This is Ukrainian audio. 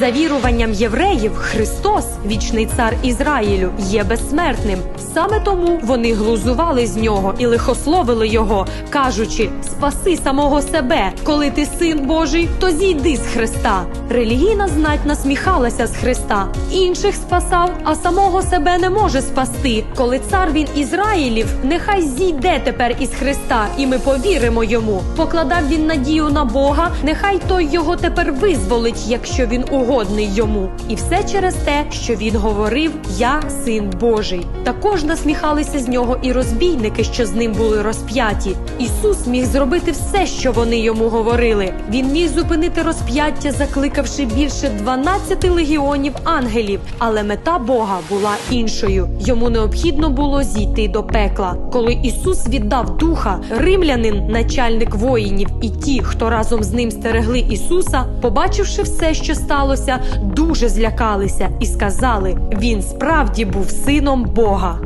За віруванням євреїв, Христос, вічний цар Ізраїлю, є безсмертним. Саме тому вони глузували з нього і лихословили його, кажучи: Спаси самого себе, коли ти син Божий, то зійди з Христа. Релігійна знать насміхалася з Христа, інших спасав, а самого себе не може спасти. Коли цар він Ізраїлів, нехай зійде тепер із Христа, і ми повіримо йому. Покладав він надію на Бога, нехай той його тепер визволить, якщо він угодний йому. І все через те, що він говорив: Я син Божий. Також насміхалися з нього і розбійники, що з ним були розп'яті. Ісус міг зробити все, що вони йому говорили. Він міг зупинити розп'яття, закликавши більше 12 легіонів ангелів. Але мета Бога була іншою. Йому необхідно було зійти до пекла. Коли Ісус віддав духа, римлянин, начальник воїнів, і ті, хто разом з ним стерегли Ісуса, побачивши все, що сталося, дуже злякалися і сказали: Він справді був сином Бога.